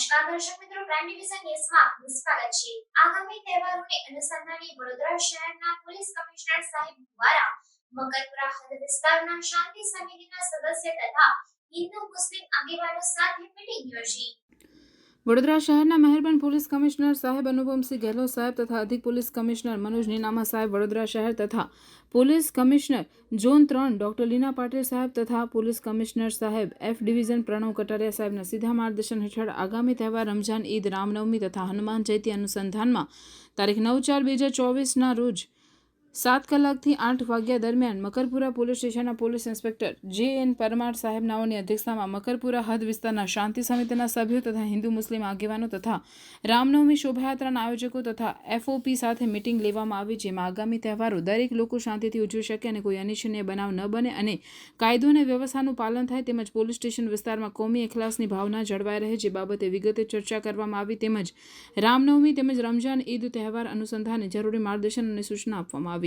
દર્શક મિત્રો prime division ન્યૂઝમાં આપનું સ્વાગત છે. આગામી તહેવારોને અનુસંધાને વડોદરા શહેરના પોલીસ કમિશનર સાહેબ દ્વારા મકરપુરા હદ વિસ્તારના શાંતિ સમિતિના સદસ્ય તથા હિન્દુ મુસ્લિમ આગેવાનો સાથે મીટિંગ યોજી. વડોદરા શહેરના મહેરબાન પોલીસ કમિશનર સાહેબ અનુપમસિંહ ગેહલોત સાહેબ તથા અધિક પોલીસ કમિશનર મનોજ નીનામા સાહેબ વડોદરા શહેર તથા પોલીસ કમિશનર ઝોન ત્રણ ડોક્ટર લીના પાટીલ સાહેબ તથા police commissioner Saheb F division Pranav Kataria સાહેબના સીધા માર્ગદર્શન હેઠળ આગામી તહેવાર રમઝાન, ઈદ, રામનવમી તથા હનુમાન જયંતિ અનુસંધાનમાં તારીખ નવ ચાર બે હજાર ચોવીસના રોજ સાત કલાકથી આઠ વાગ્યા દરમિયાન મકરપુરા પોલીસ સ્ટેશનના police inspector J N Parmar Saheb નાઓની અધ્યક્ષતામાં મકરપુરા હદ વિસ્તારના શાંતિ સમિતિના સભ્યો તથા હિન્દુ મુસ્લિમ આગેવાનો તથા રામનવમી શોભાયાત્રાના આયોજકો તથા એફઓપી સાથે મિટિંગ લેવામાં આવી, જેમાં આગામી તહેવારો દરેક લોકો શાંતિથી ઉજવી શકે અને કોઈ અનિચ્છનીય બનાવ ન બને અને કાયદો અને વ્યવસ્થાનું પાલન થાય તેમજ પોલીસ સ્ટેશન વિસ્તારમાં કોમી એખલાસની ભાવના જળવાઈ રહે, જે બાબતે વિગતે ચર્ચા કરવામાં આવી. તેમજ રામનવમી તેમજ રમઝાન ઈદ તહેવાર અનુસંધાને જરૂરી માર્ગદર્શન અને સૂચના આપવામાં આવી.